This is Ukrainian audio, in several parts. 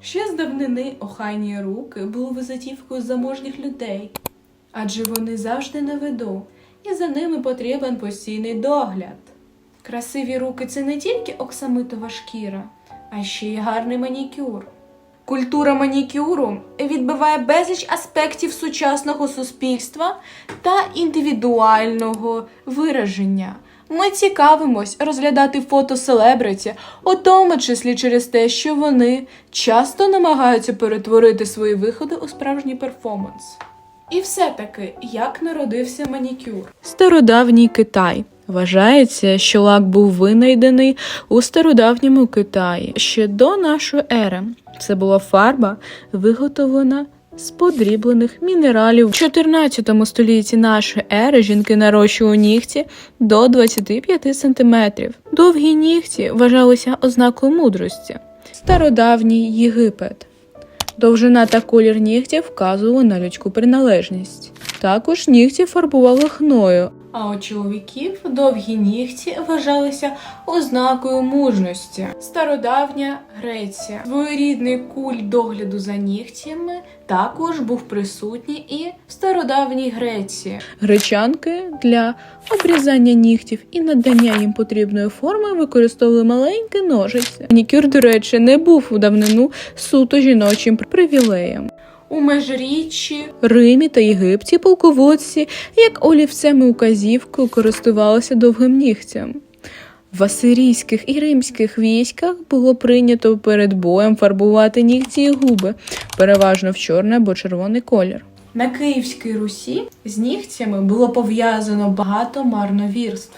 Ще з давнини охайні руки були визитівкою заможніх людей, адже вони завжди на виду, і за ними потрібен постійний догляд. Красиві руки це не тільки оксамитова шкіра, а ще й гарний манікюр. Культура манікюру відбиває безліч аспектів сучасного суспільства та індивідуального вираження. Ми цікавимось розглядати фото селебриті, у тому числі через те, що вони часто намагаються перетворити свої виходи у справжній перформанс. І все-таки, як народився манікюр? Стародавній Китай. Вважається, що лак був винайдений у стародавньому Китаї ще до нашої ери. Це була фарба, виготовлена з подріблених мінералів. В 14 столітті нашої ери жінки нарощували нігті до 25 см. Довгі нігті вважалися ознакою мудрості. Стародавній Єгипет. Довжина та колір нігтів вказували на людську приналежність. Також нігті фарбували хною. А у чоловіків довгі нігті вважалися ознакою мужності. Стародавня Греція. Своєрідний культ догляду за нігтями також був присутній і в стародавній Греції. Гречанки для обрізання нігтів і надання їм потрібної форми використовували маленькі ножиці. Манікюр, до речі, не був у давнину суто жіночим привілеєм. У межріччі, Римі та Єгипті полководці, як олівцем і указівкою, користувалися довгим нігтям. В асирійських і римських військах було прийнято перед боєм фарбувати нігті і губи, переважно в чорний або червоний колір. На Київській Русі з нігтями було пов'язано багато марновірств.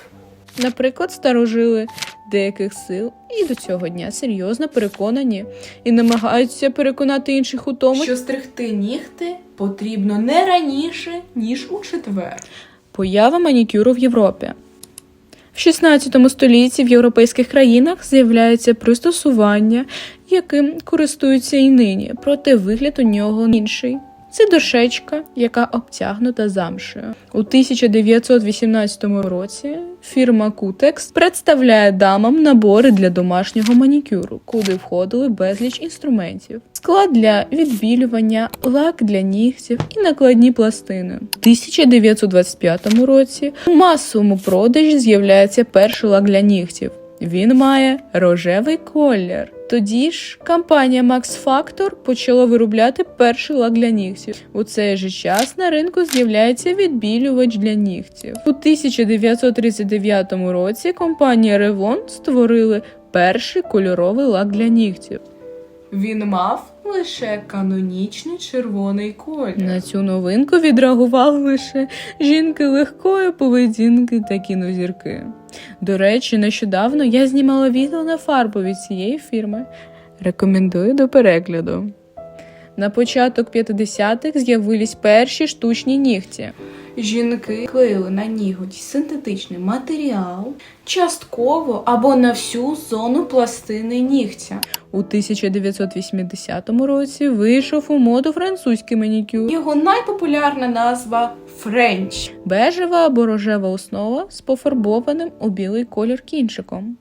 Наприклад, старожили деяких сил і до цього дня серйозно переконані і намагаються переконати інших у тому, що стригти нігти потрібно не раніше, ніж у четвер. Поява манікюру в Європі. В 16 столітті в європейських країнах з'являється пристосування, яким користуються і нині, проте вигляд у нього інший. Це дошечка, яка обтягнута замшею. У 1918 році фірма Кутекс представляє дамам набори для домашнього манікюру, куди входили безліч інструментів, склад для відбілювання, лак для нігтів і накладні пластини. У 1925 році у масовому продажі з'являється перший лак для нігтів. Він має рожевий колір. Тоді ж компанія Max Factor почала виробляти перший лак для нігтів. У цей же час на ринку з'являється відбілювач для нігтів. У 1939 році компанія Revlon створили перший кольоровий лак для нігтів. Він мав лише канонічний червоний колір. На цю новинку відреагували лише жінки легкої поведінки та кінозірки. До речі, нещодавно я знімала відео на фарбу від цієї фірми. Рекомендую до перегляду. На початок 50-х з'явились перші штучні нігті. Жінки клеїли на ніготь синтетичний матеріал частково або на всю зону пластини нігтя. У 1980 році вийшов у моду французький манікюр. Його найпопулярна назва Френч. Бежева або рожева основа з пофарбованим у білий колір кінчиком.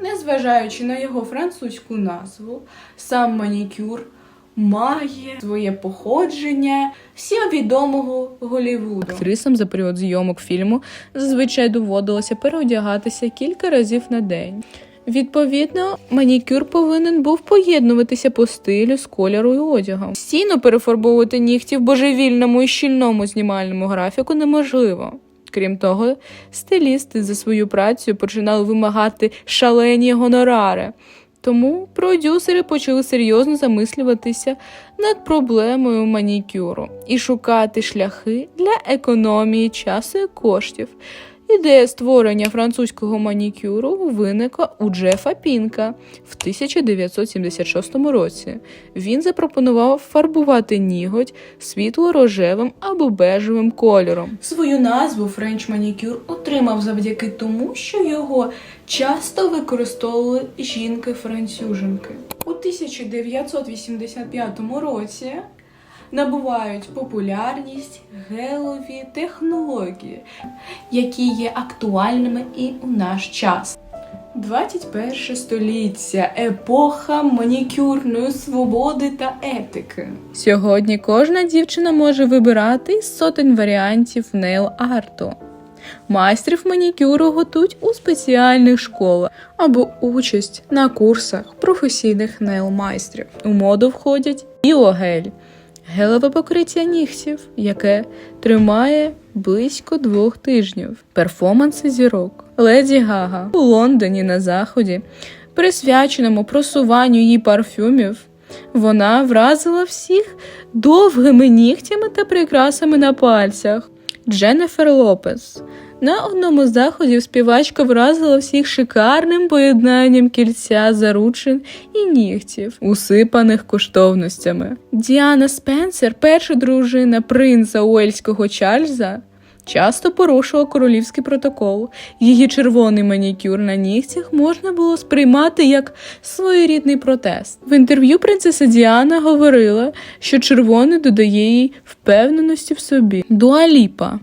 Незважаючи на його французьку назву, сам манікюр має своє походження всім відомого Голлівуду. Актрисам за період зйомок фільму зазвичай доводилося переодягатися кілька разів на день. Відповідно, манікюр повинен був поєднуватися по стилю з кольору і одягом. Стійно перефарбовувати нігті в божевільному і щільному знімальному графіку неможливо. Крім того, стилісти за свою працю починали вимагати шалені гонорари. Тому продюсери почали серйозно замислюватися над проблемою манікюру і шукати шляхи для економії часу і коштів. Ідея створення французького манікюру виникла у Джефа Пінка в 1976 році. Він запропонував фарбувати ніготь світло-рожевим або бежевим кольором. Свою назву френч манікюр отримав завдяки тому, що його часто використовували жінки-францюженки. У 1985 році набувають популярність гелові технології, які є актуальними і у наш час. 21 століття, епоха манікюрної свободи та етики. Сьогодні кожна дівчина може вибирати із сотень варіантів нейл-арту. Майстрів манікюру готують у спеціальних школах або участь на курсах професійних нейл-майстрів. У моду входять біогель, гелеве покриття нігтів, яке тримає близько двох тижнів, перформанси зірок. Леді Гага у Лондоні на заході, присвяченому просуванню її парфюмів. Вона вразила всіх довгими нігтями та прикрасами на пальцях. Дженніфер Лопес. На одному з заходів співачка вразила всіх шикарним поєднанням кільця, заручин і нігтів, усипаних коштовностями. Діана Спенсер, перша дружина принца Уельського Чарльза, часто порушувала королівський протокол. Її червоний манікюр на нігтях можна було сприймати як своєрідний протест. В інтерв'ю принцеса Діана говорила, що червоний додає їй впевненості в собі. Дуаліпа.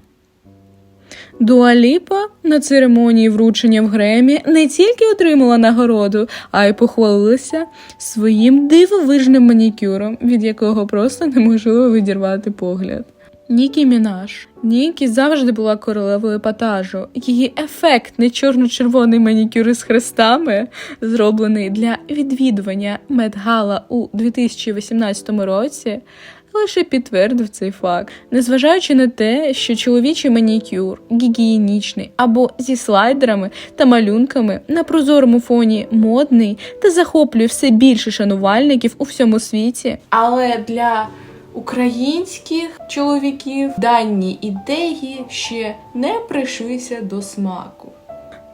Дуаліпа на церемонії вручення в Гремі не тільки отримала нагороду, а й похвалилася своїм дивовижним манікюром, від якого просто неможливо відірвати погляд. Нікі Мінаш. Нікі завжди була королевою епатажу. Її ефектний чорно-червоний манікюр із хрестами, зроблений для відвідування Медгала у 2018 році, лише підтвердив цей факт. Незважаючи на те, що чоловічий манікюр, гігієнічний або зі слайдерами та малюнками на прозорому фоні модний та захоплює все більше шанувальників у всьому світі. Але для українських чоловіків дані ідеї ще не прийшлися до смаку.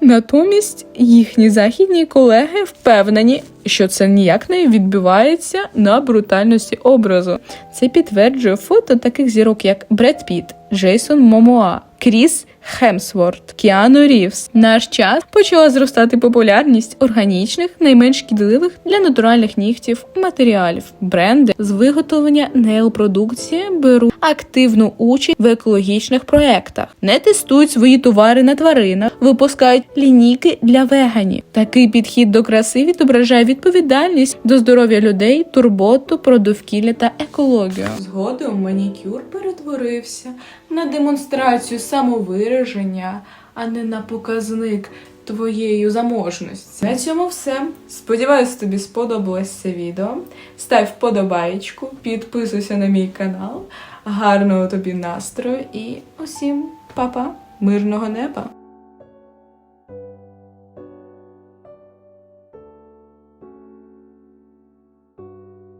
Натомість їхні західні колеги впевнені, що це ніяк не відбивається на брутальності образу. Це підтверджує фото таких зірок, як Бред Піт, Джейсон Момоа, Кріс Хемсворт, Кіану Рівс. Наш час почала зростати популярність органічних, найменш шкідливих для натуральних нігтів матеріалів. Бренди з виготовлення нейл-продукції беруть активну участь в екологічних проектах, не тестують свої товари на тваринах, випускають лінійки для веганів. Такий підхід до краси відображає відповідальність до здоров'я людей, турботу про довкілля та екологію. Згодом манікюр перетворився на демонстрацію самовираження, а не на показник твоєї заможності. На цьому все. Сподіваюсь, тобі сподобалось це відео. Став вподобаєчку, підписуйся на мій канал. Гарного тобі настрою і усім па-па, мирного неба!